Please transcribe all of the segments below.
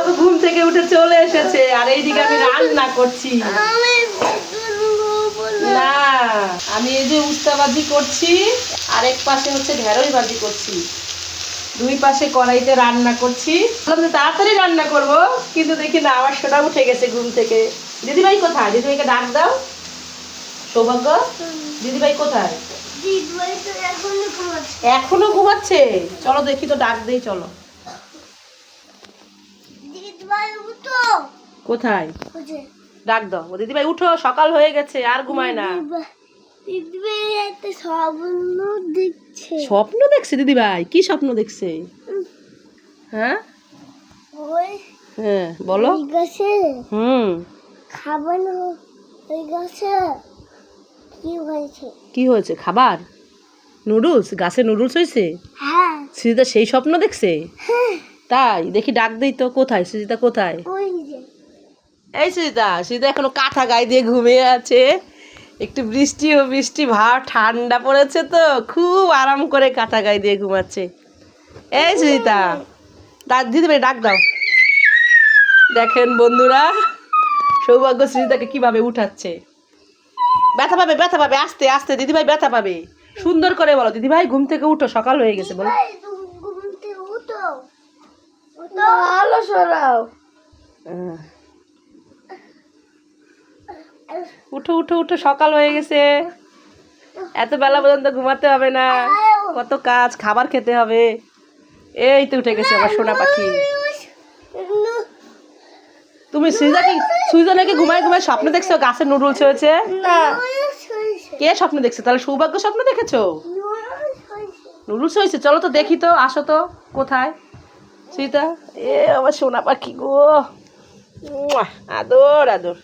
সৌভাগ্য ঘুম থেকে উঠে চলে এসেছে আর এইদিকে আমি রান্না করছি। না আমি এই যে উস্তাবাজি করছি আর এক পাশে হচ্ছে ঢেঁড়স বাজি করছি। দুই পাশে কড়াইতে রান্না করছি। যে তাড়াতাড়ি রান্না করব কিন্তু দেখি না আমার সেটা উঠে গেছে ঘুম থেকে। দিদিভাই কোথায়? দিদিভাইকে ডাক দাও। সৌভাগ্য দিদিভাই কোথায়? এখনও ঘুমাচ্ছে? চলো দেখি তো ডাক দেই চলো। কোথায়? ডাক দাও। ও দিদিভাই উঠো সকাল হয়ে গেছে আর ঘুমায় না। দিচ্ছে স্বপ্ন দেখছে। দিদিভাই? কি স্বপ্ন দেখছে? হ্যাঁ? হ্যাঁ বলো। হুম। খাবানো ওই গাছে কি হয়েছে? কি হয়েছে? খাবার? নুডলস? গাছে নুডলস হয়েছে? হ্যাঁ। সুজিতা সেই স্বপ্ন দেখছে? হ্যাঁ। তাই? দেখি ডাক দিই তো কোথায়? সুজিতা কোথায়? এই সুজিতা সুজিতা এখনও কাঁথা গায়ে দিয়ে ঘুমিয়ে আছে। একটু বৃষ্টিও বৃষ্টি ভাব ঠান্ডা পড়েছে তো। খুব আরাম করে কাঁথা গায়ে দিয়ে ঘুমাচ্ছে। এই সুজিতা ডাক দিদি ভাই ডাক দাও। দেখেন বন্ধুরা সৌভাগ্য সুজিতাকে কীভাবে উঠাচ্ছে। ব্যথা পাবে ব্যথা পাবে আস্তে আস্তে দিদিভাই ব্যথা পাবে। সুন্দর করে বলো দিদিভাই ঘুম থেকে উঠো সকাল হয়ে গেছে বলো এই, তুমি ঘুম থেকে উঠো উঠো ভালো সরাও। উঠো উঠো উঠো সকাল হয়ে গেছে। এত বেলা পর্যন্ত ঘুমাতে হবে না। কত কাজ খাবার খেতে হবে। এই তো উঠে গেছে আমার সোনা পাখি। তুমি সুইজাকে সুইজা নাকি ঘুমায় ঘুমায় স্বপ্ন দেখছ? গাছের নুডলস হয়েছে? না। কে স্বপ্ন দেখছে? তাহলে সৌভাগ্য স্বপ্ন দেখেছ? নুডলস হয়েছে। চলো তো দেখি তো আসো তো কোথায়? সীতা? এ আমার সোনা পাখি গো। আদর আদর।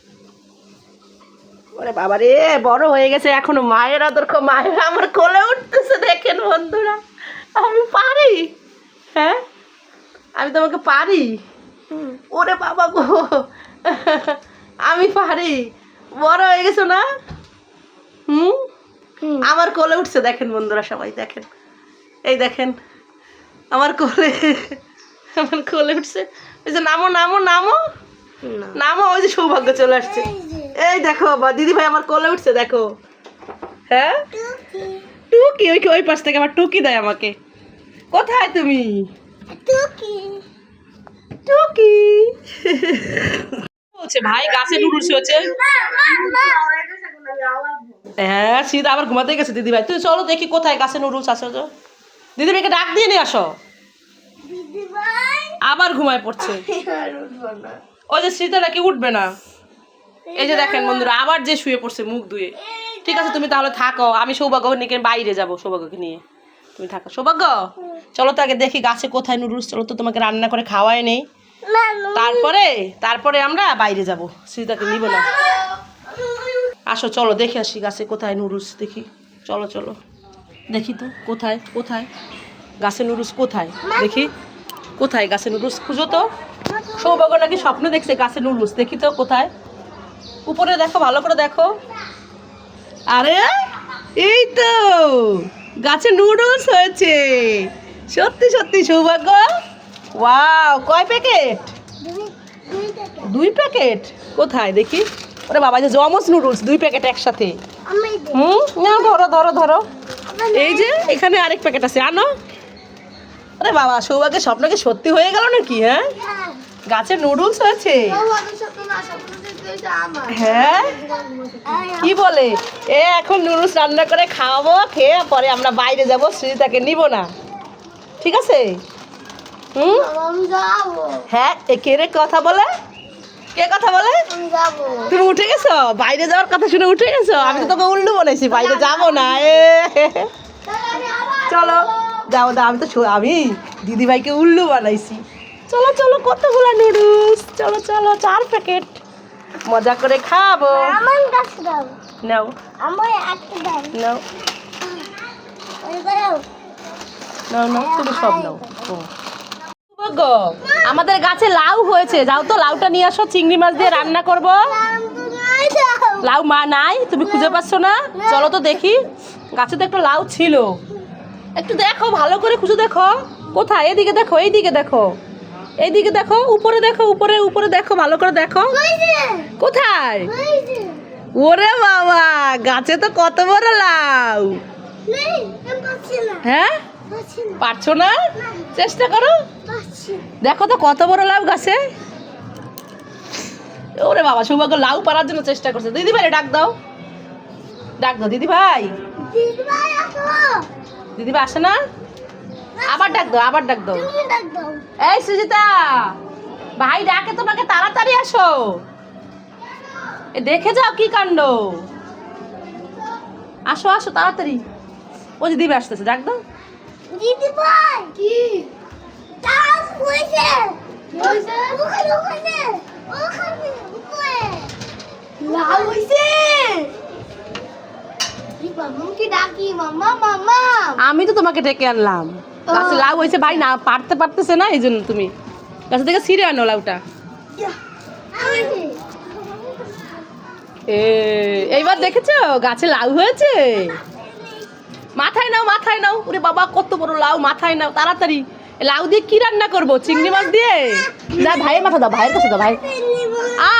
ওরে বাবা রে বড় হয়ে গেছে এখনও মায়ের আদর মায়ের আমার কোলে উঠতেছে দেখেন বন্ধুরা। আমি পারি হ্যাঁ? আমি তোমাকে পারি? ওরে বাবা গো আমি পারি। বড় হয়ে গেছো না? হুম। আমার কোলে উঠছে দেখেন বন্ধুরা সবাই দেখেন। এই দেখেন আমার কোলে আমার কোলে উঠছে। ওই যে নামো নামো নামো। নামো ওই যে সৌভাগ্য চলে আসছে। এই দেখো বা দিদি ভাই আমার কোলে উঠছে দেখো। হ্যাঁ? টুকি। ওই ওই পাশ থেকে আমার টুকি দেয় আমাকে। কোথায় তুমি? টুকি। বলছে ভাই? গাছে নুডলস হচ্ছে। হ্যাঁ শীত আবার ঘুমাতে গেছে দিদি ভাই। তুই চলো দেখি কোথায় গাছে নুডলস আছে তো। দিদি ভাইকে ডাক দিয়ে নিয়ে আসো। আবার ঘুমায় পড়ছে। ওই যে শীতে নাকি উঠবে না। এই যে দেখেন বন্ধুরা, আবার যে শুয়ে পড়ছে মুখ ধুয়ে। ঠিক আছে, তুমি তাহলে থাকো, আমি সৌভাগ্য নিয়ে বাইরে যাব সৌভাগ্যকে নিয়ে। তুমি থাকো। সৌভাগ্য, চলো তো আগে দেখি গাছে কোথায় নুডলস চলো তো তোমাকে রান্না করে খাওয়াই নেই। তারপরে তারপরে আমরা বাইরে যাব। সীতাকে নিব না। আসো, চলো দেখে আসি গাছে কোথায় নুডলস দেখি। চলো চলো। দেখি তো, কোথায় কোথায়? গাছে নুডলস কোথায়? দেখি। কোথায় গাছে নুডলস খুঁজো তো? সৌভাগ্য নাকি স্বপ্ন দেখছে গাছে নুডলস দেখি তো কোথায়। উপরে দেখো ভালো করে দেখো। আরে এই তো গাছে নুডলস হয়েছে। সত্যি সত্যি সৌভাগ্য। ওয়াও কয় প্যাকেট? দুই প্যাকেট? কোথায় দেখি। ওরে বাবা যে জমস নুডলস দুই প্যাকেট একসাথে। হুম না ধরো ধরো ধরো। এই যে এখানে আরেক প্যাকেট আছে আনো। আরে বাবা, সৌভাগ্যের স্বপ্ন কি সত্যি হয়ে গেল নাকি হ্যাঁ? গাছে নুডলস হয়েছে? হ্যাঁ? কি বলে? এ, এখন নুডলস রান্না করে খাওয়াবো, খেয়ে পরে আমরা বাইরে যাব সুজিতাকে নিব না। ঠিক আছে? হুম? হ্যাঁ এ কে রে কথা বলে? কে কথা বলে? তুমি উঠে গেছো? বাইরে যাওয়ার কথা শুনে উঠে গেছো? আমি তো তোকে উল্লু বলেছি, বাইরে যাব না, এ। চলো। যাও দাও আমি তো আমি দিদিভাইকে উল্লু বানাইছি। চলো চলো কতগুলো নুডলস? চলো চলো চার প্যাকেট। মজা করে খাব। নাও। নাও। নাও নাও তুমি সব নাও। আমাদের গাছে লাউ হয়েছে। যাও তো লাউটা নিয়ে আসো চিংড়ি মাছ দিয়ে রান্না করব। লাউ মা নাই তুমি খুঁজে পাচ্ছ না। চলো তো দেখি। গাছে তো একটা লাউ ছিল। একটু দেখো ভালো করে খুঁজে দেখো। কোথায়? এদিকে দেখো এইদিকে দেখো। এইদিকে দেখো উপরে দেখো উপরে উপরে দেখো ভালো করে দেখো। কোথায়? ওরে বাবা গাছে তো কত বড় লাউ। হ্যাঁ? পারছ না। চেষ্টা করো। দেখো তো কত বড় লাউ গাছে। ওরে বাবা সৌভাগ্য লাউ পারার জন্য চেষ্টা করছে। দিদি ভাই ডাক দাও। ডাক দাও দিদি ভাই দিদি ভাই আসে না? আবার ডাক দাও আবার ডাক দাও। এই সুজিতা ভাই ডাকে তোমাকে তাড়াতাড়ি আসো। এ দেখে যাও কি কাণ্ড। আসো আসো তাড়াতাড়ি। ও যে দিবে আসতেছে ডাক দাও। দিদি ভাই। কি? তাও হয়েছে ওখানে ওখানে ওখানে লাল হয়েছে আমি তো তোমাকে ডেকে আনলাম। গাছে লাউ হয়েছে ভাই না পারতে পারতেছে না এই জন্য তুমি। গাছে থেকে ছিঁড়ে আনো লাউটা। এইবার দেখেছ? গাছে লাউ হয়েছে? মাথায় নাও মাথায় নাও। ওরে বাবা কত বড় লাউ মাথায় নাও তাড়াতাড়ি। লাউ দিয়ে কি রান্না করব? চিংড়ি মাছ দিয়ে? না ভাইয়ের মাথা দাও ভাইয়ের কাছে দাও ভাই।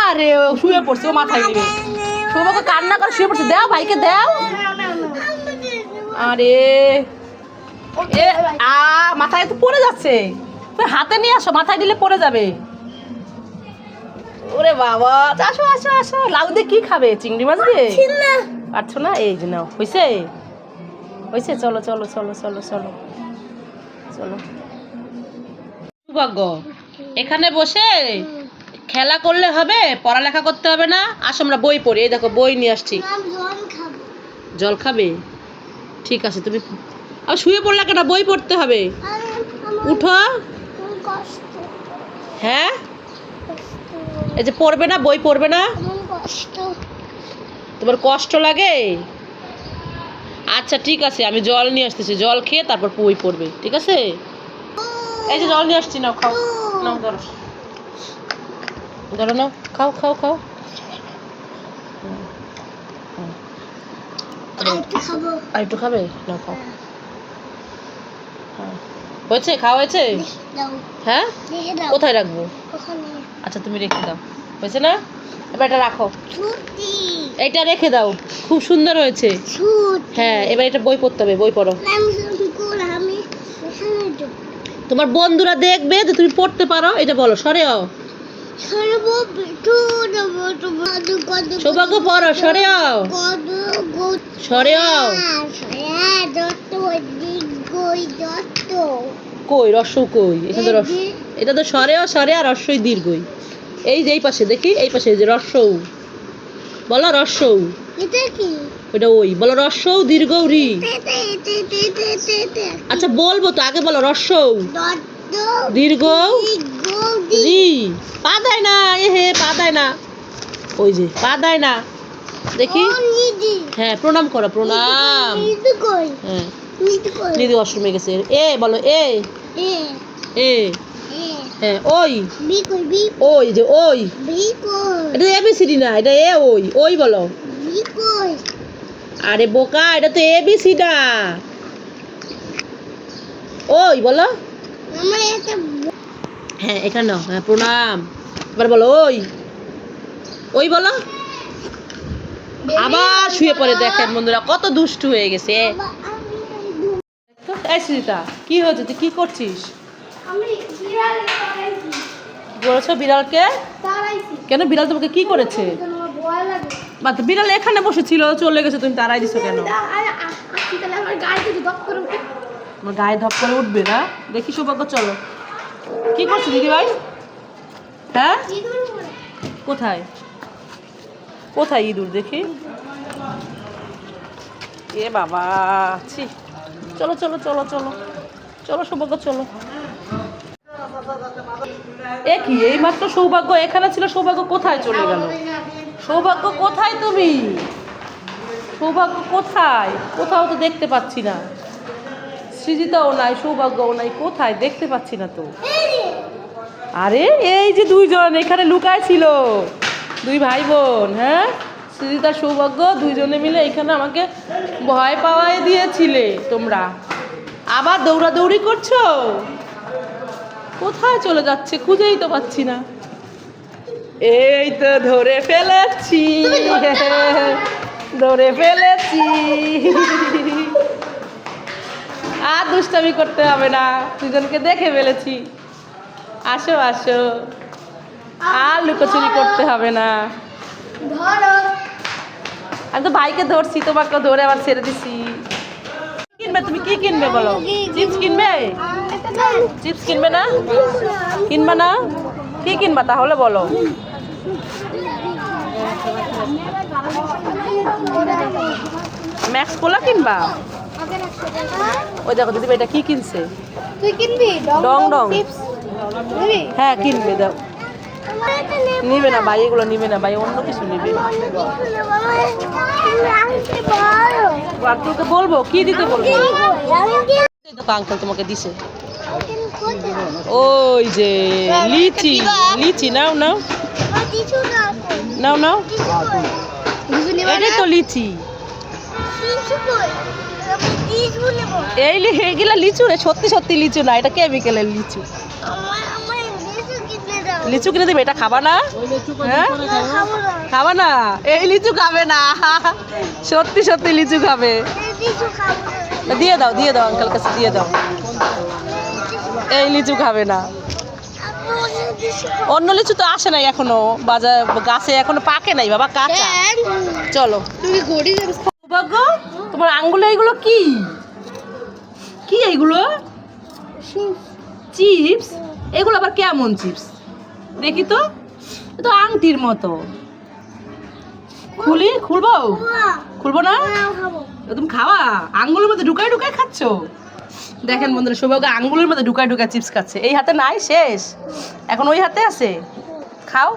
আরে শুয়ে পড়ছে ও মাথায় নেবে সৌভাগ্য কান্না করে শুয়ে পড়ছে। দাও ভাইকে দাও। আরে এ আ মাথায় তো পড়ে যাচ্ছে। তুমি হাতে নিয়ে আসো মাথায় দিলে পড়ে যাবে। ওরে বাবা আসো আসো আসো। লাউ দিয়ে কি খাবে? চিংড়ি মাছ দিয়ে? পারছ না। এই যে নাও হয়েছে হয়েছে চলো চলো চলো চলো চলো চলো। সৌভাগ্য এখানে বসে? খেলা করলে হবে পড়ালেখা করতে হবে না। আসো আমরা বই পড়ি। এই দেখো বই নিয়ে আসছি। জল খাবে। ঠিক আছে তুমি আর শুয়ে পড়লে কেন? বই পড়তে হবে। উঠো। হ্যাঁ? এই যে পড়বে না বই পড়বে না? তোমার কষ্ট লাগে? আচ্ছা ঠিক আছে আমি জল নিয়ে আসতেছি। জল খেয়ে তারপর বই পড়বে ঠিক আছে? এই যে জল নিয়ে আসছি নাও খাও। নাও ধরো। ধরো নাও খাও খাও খাও আর একটু খাবে নাও খাও হ্যাঁ। হয়েছে? খাওয়া হয়েছে? হ্যাঁ? কোথায় রাখব? আচ্ছা তুমি রেখে দাও। হয়েছে না? এবার এটা রাখো। এইটা রেখে দাও। খুব সুন্দর হয়েছে। হ্যাঁ এবার এটা বই পড়তে হবে বই পড়ো। তোমার বন্ধুরা দেখবে যে তুমি পড়তে পারো। এটা বলো সরেও। সর্ব সৌভাগ্য পড়ো যত দিক গই যত কই রস্য কই? এটা তো রস এটা তো সরেও সরে আর রস্যই দীর্ঘই। এই যে এই পাশে দেখি? এই পাশে যে রস্যৌ বলো রস্যৌ এটা কি ওটা ওই। বলো রস্যৌ দীর্ঘ রি। আচ্ছা বলব তো আগে বলো রস্যৌ দীর্ঘ রি। পা দেয় না এ হে পা দেয় না। ওই যে পা দেয় না। দেখি। হ্যাঁ প্রণাম করো প্রণাম। হ্যাঁ। নিদি গেছে। এ বলো এ। এ। এ। এ। হ্যাঁ ওই। বি কই বি? ওই যে ওই। এটা এবিসিডি না এটা এ ওই। ওই বলো। আরে বোকা এটা তো এবিসি না। ওই বলো। হ্যাঁ এখানে হ্যাঁ প্রণাম। এবার বলো ওই। ওই বলো। আবার শুয়ে পড়ে দেখেন বন্ধুরা কত দুষ্টু হয়ে গেছে। এই সুজিতা কি হয়েছে? তুই কি করছিস? বলেছ বিড়ালকে? কেন বিড়াল তোমাকে কি করেছে? বিড়াল এখানে বসেছিল চলে গেছে তুমি তারাই দিছো কেন? আমার গায়ে ধপ করে উঠবে না? দেখি সৌভাগ্য চলো। কি করছ দিদি ভাই হ্যাঁ? কোথায়? কোথায় ইঁদুর দেখি? এ বাবা, ছি। চলো চলো চলো চলো। চলো, সৌভাগ্য, চলো। এ কি এই মাত্র সৌভাগ্য এখানে ছিল, সৌভাগ্য কোথায় চলে গেল? সৌভাগ্য কোথায় তুমি? সৌভাগ্য কোথায়? কোথাও তো দেখতে পাচ্ছি না। সৃজিতাও নাই, সৌভাগ্যও নাই, কোথায়? দেখতে পাচ্ছি না তো। আরে এই যে দুইজন এখানে লুকায় ছিল। দুই ভাই বোন হ্যাঁ? সৃজিতা সৌভাগ্য দুইজনে মিলে এখানে আমাকে ভয় পাওয়াই দিয়েছিলে তোমরা। আবার দৌড়াদৌড়ি করছ? কোথায় চলে যাচ্ছে? খুঁজেই তো পাচ্ছি না। এই তো ধরে ফেলেছি। ধরে ফেলেছি। আর দুষ্টামি করতে হবে না। দুজনকে দেখে ফেলেছি। আসো আসো। আর লুকোচুরি করতে হবে না। ধরো। আমি তো ভাইকে ধরছি তোমাকে ধরে আবার ছেড়ে দিছি। কিনবে তুমি? কি কিনবে বলো? চিপস কিনবে? চিপস কিনবে না? কিনবা না? কি কিনবা তাহলে বলো। ম্যাক্স কোলা কিনবা? ওই দেখো দিদি এটা কি কিনছে? তুই কিনবি? ডং ডং। চিপস। হ্যাঁ কিনবে দাও। নিবে না ভাই এগুলো নিবে না ভাই অন্য কিছু নিবে। আঙ্কেলকে বলব? কি দিতে বলব? আঙ্কেল তোমাকে দিছে। ওই যে লিচি লিচি নাও নাও। নাও নাও। এটাই তো লিচি। এই লিচু রে সত্যি সত্যি লিচু না এটা কেমিক্যালের লিচু। লিচু কিনে দেবে এটা খাবা না? হ্যাঁ? খাবা না? এই লিচু খাবে না। সত্যি সত্যি লিচু খাবে। দিয়ে দাও দিয়ে দাও আঙ্কেল কাছে দিয়ে দাও। এই লিচু খাবে না। অন্য লিচু তো আসে নাই এখনও বাজার গাছে এখনও পাকে নাই বাবা কাঁচা। চলো। তুমি তোমার আঙ্গুলে এইগুলো কি? কি এইগুলো চিপস এগুলো আবার কেমন চিপস দেখি তো। তো আংটির মতো। খুলি খুলবো? খুলবো না? এ তুমি খাওয়া আঙ্গুলের মধ্যে ঢুকাই ঢুকাই খাচ্ছ? দেখেন বন্ধুরা সৌভাগ্য আঙ্গুলের মধ্যে ঢুকাই ঢুকায় চিপস খাচ্ছে। এই হাতে নাই শেষ। এখন ওই হাতে আছে? খাও।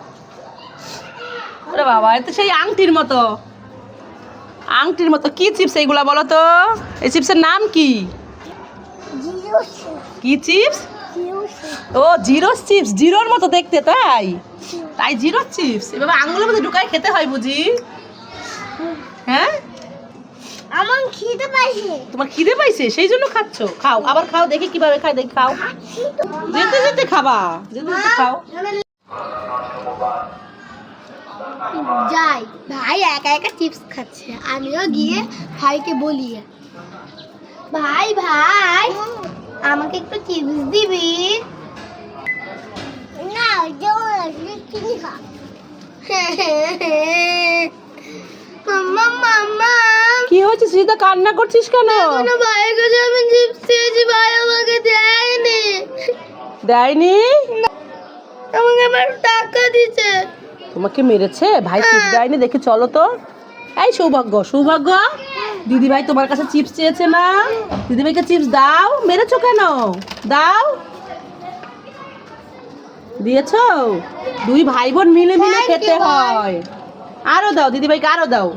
ওরে বাবা এ তো সেই আংটির মতো। আংটির মতো কি চিপস এইগুলা বলো তো? এই চিপসের নাম কি? কি চিপস? ও জিরো চিপস জিরোর মতো দেখতে তাই? তাই জিরো চিপস? এভাবে আঙুলের মধ্যে ঢুকাই খেতে হয় বুঝি? হ্যাঁ? আমার খিদে পাইছে। তোমার খিদে পাইছে? সেই জন্য খাচ্ছ। খাও আবার খাও দেখি কীভাবে খাই দেখি খাও। যেতে যেতে খাবা। যেতে যেতে খাও। যাই। ভাই একা একা চিপস খাচ্ছে। আমিও গিয়ে ভাইকে বলি। ভাই ভাই আমাকে একটু চিপস দিবি? না কিনি খা। মাম্মা মাম্মা। কি হয়েছে সীতা কান্না করছিস কেন? কোনো ভাইয়ের কাছে আমি চিপস চেয়েছি ভাই আমাকে দেয়নি। দেয়নি? আমাকে আবার টাকা দিছে তোমাকে মেরেছে? ভাই চিপস দেয়নি দেখি চলো তো। এই সৌভাগ্য সৌভাগ্য। দিদি ভাই তোমার কাছে চিপস চেয়েছে না? দিদি ভাইকে চিপস দাও। মেরেছো কেন? দাও। দিয়েছ? দুই ভাই বোন মিলে মিলে খেতে হয়। আরও দাও দিদি ভাইকে আরও দাও।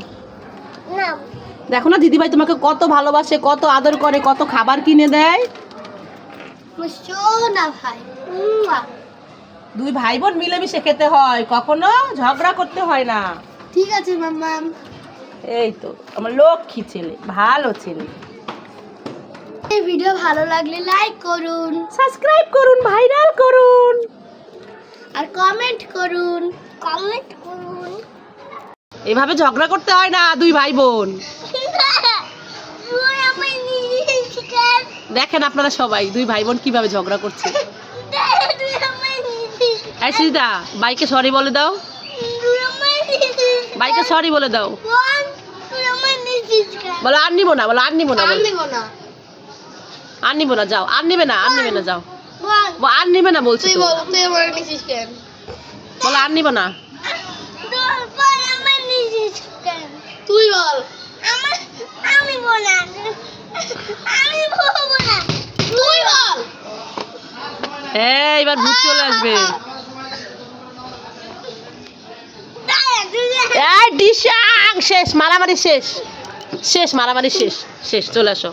দেখো না দিদি ভাই তোমাকে কত ভালোবাসে কত আদর করে কত খাবার কিনে দেয়। ভাই। দুই ভাই বোন মিলেমিশে খেতে হয় কখনো ঝগড়া করতে হয় না। ঠিক আছে মাম্মা এই তো আমার লক্ষ্মী ছেলে ভালো ছেলে। এই ভিডিও ভালো লাগলে লাইক করুন। সাবস্ক্রাইব করুন ভাইরাল করুন। আর কমেন্ট করুন। কমেন্ট করুন। এভাবে ঝগড়া করতে হয় না দুই ভাই বোন দেখেন আপনারা সবাই দুই ভাই বোন কীভাবে ঝগড়া করছে। সুজিতা বাইকে সরি বলে দাও। বাইকে সরি বলে দাও। বলো আর নিবো না বলো আর নিবো না। আর নিবো না। যাও আর নিবে না আর নিবে না যাও আর নিবে না বলছি বল আর নিবো না তুই বল আমি বলা আমি বলব তুই বল। হ্যাঁ এবার ভূত চলে আসবে। এই দিশা শেষ মারামারি শেষ। শেষ মারামারি শেষ। শেষ চলে আসো।